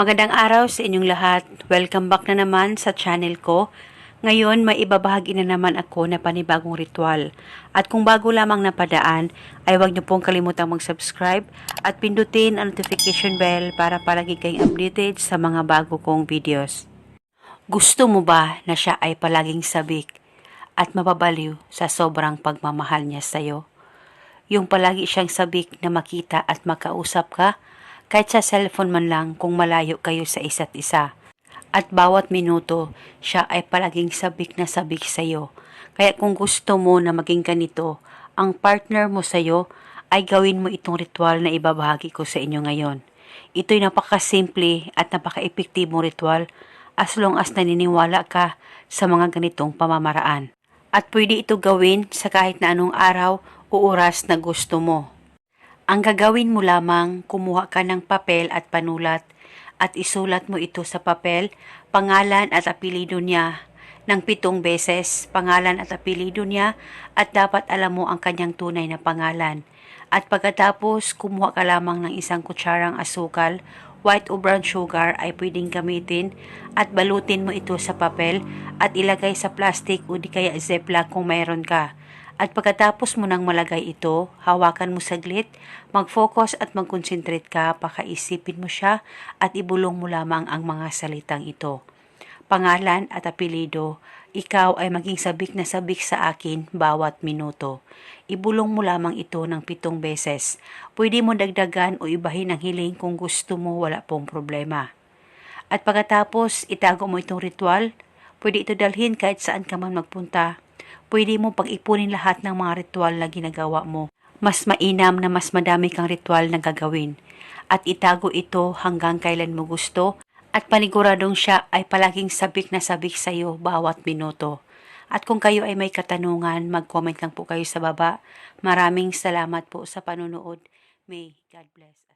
Magandang araw sa inyong lahat. Welcome back na naman sa channel ko. Ngayon, may ibabahagi na naman ako na panibagong ritual. At kung bago lamang napadaan, ay huwag niyo pong kalimutang mag-subscribe at pindutin ang notification bell para palagi kayong updated sa mga bago kong videos. Gusto mo ba na siya ay palaging sabik at mababaliw sa sobrang pagmamahal niya sa'yo? Yung palagi siyang sabik na makita at makausap ka kahit sa cellphone man lang kung malayo kayo sa isa't isa. At bawat minuto, siya ay palaging sabik na sabik sa'yo. Kaya kung gusto mo na maging ganito, ang partner mo sa'yo, ay gawin mo itong ritual na ibabahagi ko sa inyo ngayon. Ito'y napakasimple at napaka-epektibong ritual as long as naniniwala ka sa mga ganitong pamamaraan. At pwede ito gawin sa kahit na anong araw o oras na gusto mo. Ang gagawin mo lamang, kumuha ka ng papel at panulat at isulat mo ito sa papel, pangalan at apelido niya ng pitong beses, pangalan at apelido niya at dapat alam mo ang kanyang tunay na pangalan. At pagkatapos, kumuha ka lamang ng isang kutsarang asukal, white o brown sugar ay pwedeng gamitin at balutin mo ito sa papel at ilagay sa plastic o di kaya ziploc kung mayroon ka. At pagkatapos mo nang malagay ito, hawakan mo saglit, mag-focus at mag-concentrate ka, pakaisipin mo siya at ibulong mo lamang ang mga salitang ito. Pangalan at apelido, ikaw ay maging sabik na sabik sa akin bawat minuto. Ibulong mo lamang ito ng pitong beses. Pwede mo dagdagan o ibahin ang hiling kung gusto mo wala pong problema. At pagkatapos, itago mo itong ritual, pwede ito dalhin kahit saan ka man magpunta pwede mo pag-ipunin lahat ng mga ritual na ginagawa mo. Mas mainam na mas madami kang ritual na gagawin. At itago ito hanggang kailan mo gusto at paniguradong siya ay palaging sabik na sabik sa iyo bawat minuto. At kung kayo ay may katanungan, mag-comment lang po kayo sa baba. Maraming salamat po sa panunood. May God bless.